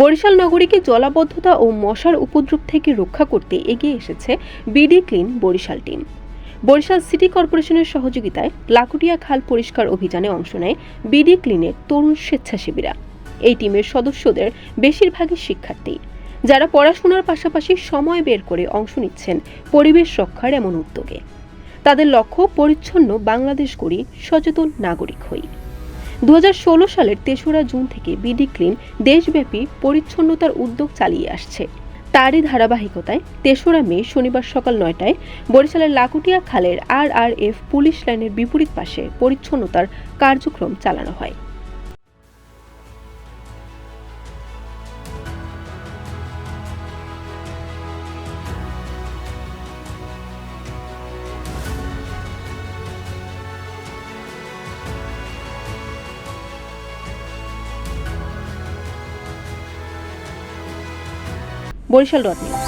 বরিশাল নগরীকে জলাবদ্ধতা ও মশার উপদ্রব থেকে রক্ষা করতে এগিয়ে এসেছে BD clean Barishal team. Barishal city কর্পোরেশনের সহযোগিতায় লাকুটিয়া খাল পরিষ্কার অভিযানে অংশ নেয় বিডি ক্লিনের তরুণ স্বেচ্ছাসেবীরা। এই টিমের সদস্যদের বেশিরভাগই শিক্ষার্থী, যারা পড়াশোনার পাশাপাশি সময় বের করে অংশ নিচ্ছেন পরিবেশ রক্ষার এমন উদ্যোগে। তাদের লক্ষ্য, পরিচ্ছন্ন বাংলাদেশ গড়ি সচেতন নাগরিক হই। দু সালের তেসরা জুন থেকে বিডি ক্লিন দেশব্যাপী পরিচ্ছন্নতার উদ্যোগ চালিয়ে আসছে। তারই ধারাবাহিকতায় তেসরা মে শনিবার সকাল নয়টায় বরিশালের লাকুটিয়া খালের আর আর এফ পুলিশ লাইনের বিপরীত পাশে পরিচ্ছন্নতার কার্যক্রম চালানো হয়। Barishal dot news.